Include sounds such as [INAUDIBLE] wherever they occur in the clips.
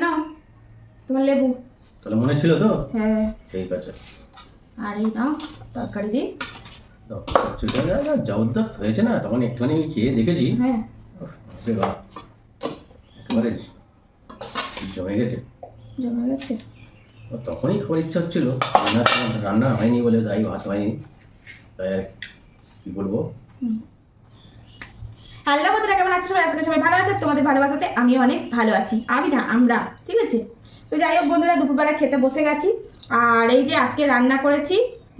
নাও তোমার লেবু। তাহলে মনে ছিল তো? হ্যাঁ। ঠিক আছে। আর এই নাও তরকারি দিই জবরদস্ত হয়েছে না? তখন একটুখানি খেয়ে দেখেছি। হ্যাঁ। একেবারে জমে গেছে। জমে গেছে। তখনই খাবার ইচ্ছা হচ্ছিল। রান্না রান্না হয়নি বলে তাই ভাত হয়নি। তাই কি বলব? হ্যালো বন্ধুরা, কেমন আছো সবাই? আজকে সবাই ভালো আছে। তোমাদের ভালোবাসাতে আমি অনেক ভালো আছি। আমি না, আমরা, ঠিক আছে? তো যাই হোক বন্ধুরা, দুপুরবেলা খেতে বসে গেছি। আর এই যে আজকে রান্না করেছি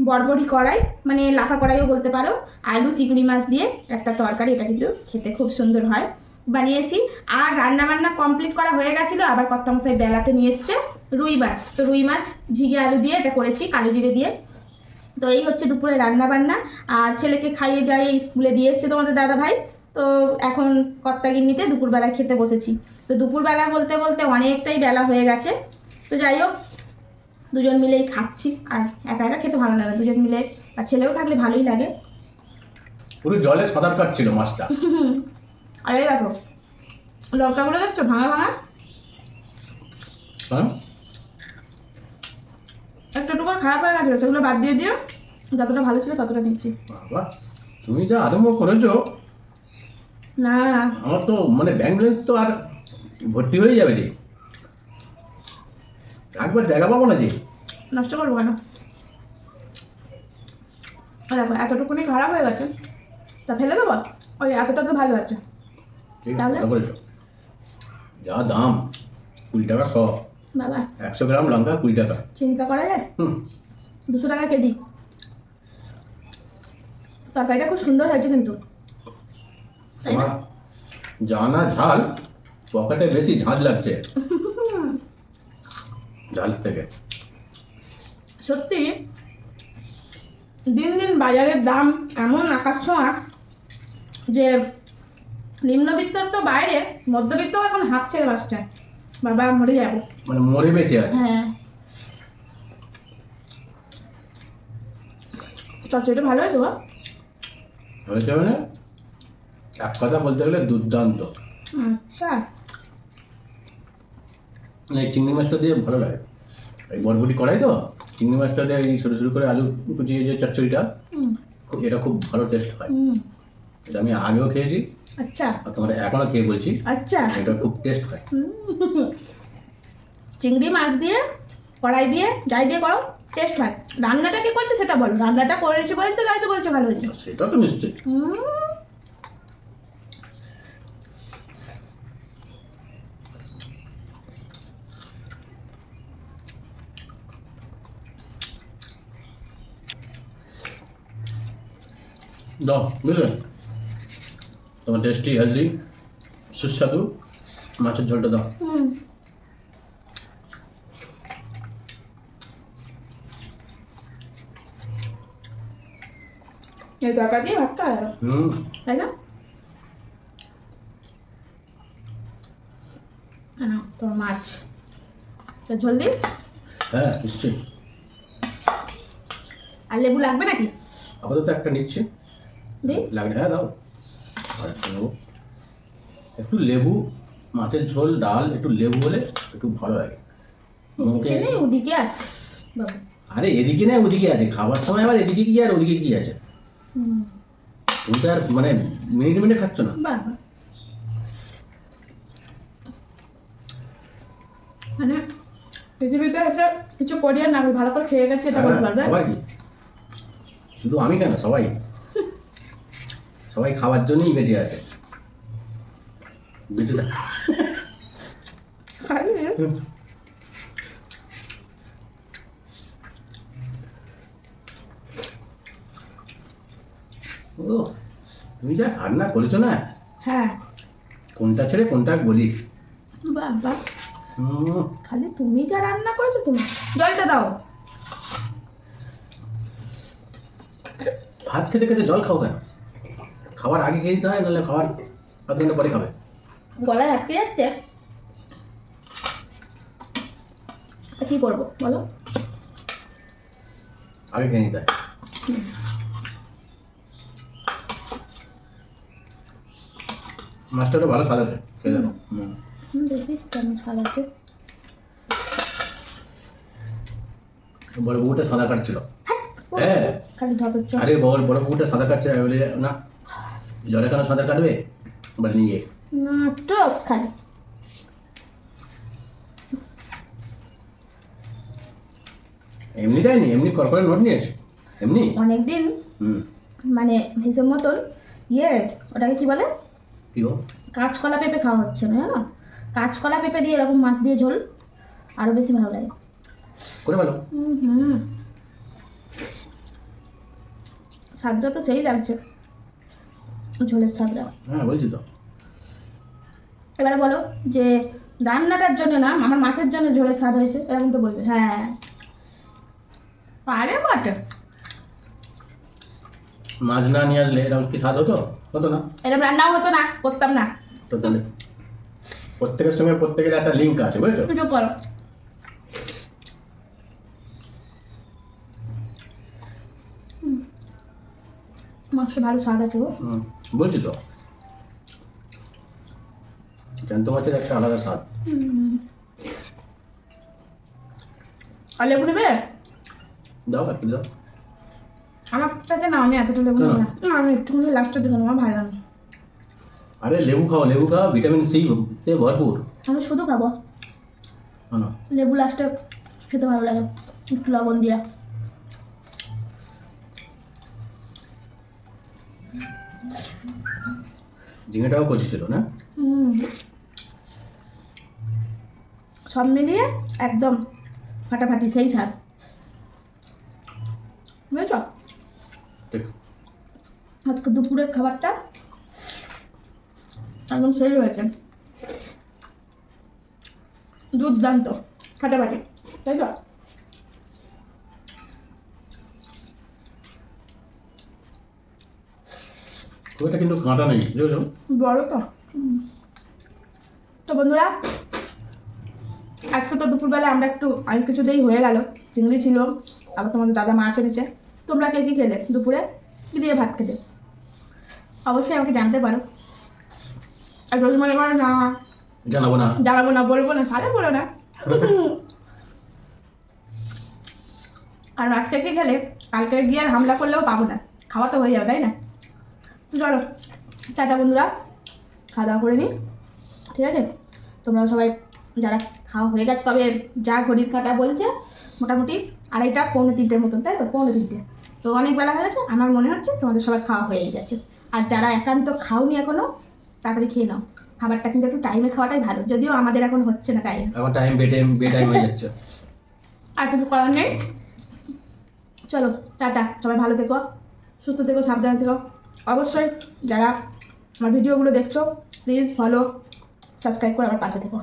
বরবরি কড়াই মানে লাফা কড়াইও বলতে পারো, আলু চিংড়ি মাছ দিয়ে একটা তরকারি, এটা কিন্তু খেতে খুব সুন্দর হয়, বানিয়েছি। আর রান্না বান্না কমপ্লিট করা হয়ে গেছিল, আবার কর্তামশাই বেলাতে নিয়ে এসছে রুই মাছ। তো রুই মাছ, ঝিঙে আলু দিয়ে এটা করেছি, কালো জিরে দিয়ে। তো এই হচ্ছে দুপুরে রান্না বান্না আর ছেলেকে খাইয়ে দাইয়ে স্কুলে দিয়ে এসছে তোমাদের দাদা ভাই তো এখন কর্তাগিন্নিতে দুপুরবেলা খেতে বসেছি। তো দুপুরবেলা বলতে বলতে অনেকটাই বেলা হয়ে গেছে। তো যাই হোক দুজন মিলেই খাচ্ছি। আর একা একা খেতে ভালো লাগে দুজন মিলে আর ছেলেও থাকলে ভালোই লাগে। পুরো জলে সাঁতার কাটছিল মাছটা। [LAUGHS] আর এই দেখো লঙ্কাগুলো দেখছ? ভাঙা ভাঙা? হ্যাঁ? একটু টুকু খারাপ হয়ে গেছে সেগুলো বাদ দিয়ে দিও। যতটা ভালো ছিল ততটা নিচ্ছি। বাবা তুমি যা আরম্ভ করেছ না। আমার তো মানে ব্যাংক ব্যালেন্স তো আর ভর্তি হয়ে যাবে যে। একবার জায়গা পাবো না যে? নষ্ট করব কেন? দেখো এতটুকুনি খারাপ হয়ে গেছে। তা ফেলে দেবো? ওই এতটা তো ভালো আছে তাহলে? যা দাম কুড়ি টাকা শ। বাবা। একশো গ্রাম লঙ্কা কুড়ি টাকা। চিন্তা করা যায়? হুম। দুশো টাকা কেজি। তরকারিটা খুব সুন্দর হয়েছে কিন্তু। তাই না তোমার জানা ঝাল পকেটে বেশি ঝাঁঝ লাগছে। ঝাল থেকে। সত্যি? দিন দিন বাজারের দাম এমন আকাশ ছোঁয়া যে নিম্নবিত্তর তো বাইরে মধ্যবিত্ত এখন হাফ ছেড়ে বাসছে বাবা মরে যাব। মানে মরে বেঁচে আছে। হ্যাঁ। চচ্চড়িটা ভালো হয়েছে গো হয়েছে মানে? এক কথা বলতে গেলে দুর্দান্ত। এই চিংড়ি মাছটা দিয়ে ভালো লাগে। এই বরবটি করাই তো চিংড়ি মাছটা দিয়ে এই ছোটো ছোটো করে আলু কুচিয়ে যে চচ্চড়িটা এটা খুব ভালো টেস্ট হয়। এটা আমি আগেও খেয়েছি আচ্ছা। আর তোমার এখনও খেয়ে বলছি আচ্ছা। এটা খুব টেস্ট হয়। চিংড়ি মাছ দিয়ে কড়াই দিয়ে যাই দিয়ে করো টেস্ট হয়। রান্নাটা কে করছে সেটা বলো। রান্নাটা করেছি বলে তো তাই তো বলছো ভালো হয়েছে। সেটা তো নিশ্চয়ই। দাও বুঝলে? তোমার টেস্টি হেলদি সুস্বাদু মাছের ঝোলটা দাও। এই তরকারি দিয়ে ভাত খাওয়া হুম। তাই না? তোর মাছ। তো জলদি হ্যাঁ নিশ্চয়ই। আর লেবু লাগবে নাকি? আপাতত একটা নিচ্ছে। লাগলে হ্যাঁ দাও। আর একটা নেব একটু লেবু মাছের ঝোল ডাল একটু লেবু হলে একটু ভালো লাগে। মুখে নেই ওদিকে আছে। আরে এদিকে না ওদিকে আছে। খাবার সময় আবার এদিকে কি আর ওদিকে কি আছে? তুমি তো আর মানে মিনিট মিনিট খাচ্ছ না। মানে পৃথিবীতে এসে। কিছু করি আর না ভালো করে খেয়ে গেছি এটা বলতে পারবে? হ্যাঁ, আবার কি? শুধু আমি কেন সবাই? সবাই খাওয়ার জন্যই বেঁচে আছে। বেঁচে ও তুমি যা রান্না করেছ না? হ্যাঁ। কোনটা ছেড়ে কোনটা বলি? বাবা। খালি তুমি যা রান্না করেছ তুমি জলটা দাও। ভাত খেতে খেতে জল খাও কেন? খাবার আগে খেয়ে নিতে হয় নাহলে খাবার আধ ঘণ্টা পরে খাবে? গলায় আটকে যাচ্ছে। কি করব বলো? আগে খেয়ে নিতে হয়। মাছটা ভালো স্বাদ আছে খেয়ে যাব দেখি কেমন স্বাদ আছে। বড় বউটা সাদা কাটছিল হ্যাঁ, হ্যাঁ। আরে বড় বড় বউটা সাদা কাটছে না জলে কেন সাঁতার কাটবে? বলে নিয়ে খালি। এমনি দেয়নি এমনি কর্পোরেট নোট নিয়েছে? এমনি? অনেকদিন। মানে হিসেব মতন। ইয়ে ওটাকে কি বলে? কি কাঁচকলা পেঁপে খাওয়া হচ্ছে না জানো? কাঁচকলা পেঁপে দিয়ে এরকম মাছ দিয়ে ঝোল আরও বেশি ভালো লাগে। করে ভালো হুম। স্বাদটা তো সেই লাগছে। ঝোলের স্বাদটা হ্যাঁ বলছি তো। এবারে বলো যে রান্নাটার জন্য না আমার মাছের জন্য ঝোলের স্বাদ হয়েছে এরকম তো বলবে। হ্যাঁ। পারে বটে। মাছ না নিয়ে আসলে এরকম কি স্বাদ হতো? হতো না? এরকম রান্নাও হতো না করতাম না। তো তাহলে প্রত্যেকের সঙ্গে প্রত্যেকের একটা লিঙ্ক আছে বুঝেছ? করো। মাছটা ভালো স্বাদ আছে গো। বলছি তো? জ্যান্ত মাছের একটা আলাদা স্বাদ। আর লেবু নেবে? দাও কাকি দাও। আমার কাছে না আমি এতটা লেবু নেব না। না, আমি একটুখানি লাস্টে দিলাম আমার ভালো লাগে আরে লেবু খাও লেবু খাও ভিটামিন সি তে ভরপুর। আমি শুধু খাব। লেবু লাস্টে খেতে ভালো লাগে একটু লবণ দিয়া। ঝিঙেটাও কচি ছিল না? সব মিলিয়ে একদম ফাটাফাটি সেই স্বাদ। বুঝেছ? আজকে দুপুরের খাবারটা একদম সেই হয়েছে। দুর্দান্ত ফাটাফাটি তাই তো? খুব একটা কিন্তু কাঁটা নেই বুঝেছ? বড় তো। তো বন্ধুরা আজকে তো দুপুরবেলা আমরা একটু অনেক কিছুতেই হয়ে গেল চিংড়ি ছিল আবার তোমাদের দাদা মাছ এনেছে। তোমরা কে কী খেলে দুপুরে? কী দিয়ে ভাত খেলে? অবশ্যই আমাকে জানতে পারো। আর যদি মনে করো না জানাব না। জানাব না বলব না তাহলে বলো না। আর আজকে কি খেলে? কালকে গিয়ে আর হামলা করলেও পাবো না খাওয়া তো হয়ে যাবে তাই না? চলো টাটা বন্ধুরা খাওয়া দাওয়া করে নিই ঠিক আছে? তোমরা সবাই যারা খাওয়া হয়ে গেছে তবে যা ঘড়ির কাটা বলছে মোটামুটি আড়াইটা পৌনে তিনটের মতন তাই তো? পৌনে তিনটে। তো অনেক বেলা হয়ে গেছে আমার মনে হচ্ছে তোমাদের সবাই খাওয়া হয়ে গেছে। আর যারা একান্ত খাওনি এখনও তাড়াতাড়ি খেয়ে নাও। খাবারটা কিন্তু একটু টাইমে খাওয়াটাই ভালো যদিও আমাদের এখন হচ্ছে না টাইম বে টাইম বে টাইম হয়ে যাচ্ছে। আর কিছু করার নেই। চলো টাটা সবাই ভালো থেকো সুস্থ থেকো সাবধানে থেকো। অবশ্যই যারা আমার ভিডিওগুলো দেখছ প্লিজ ফলো সাবস্ক্রাইব করে আমার পাশে থেকো।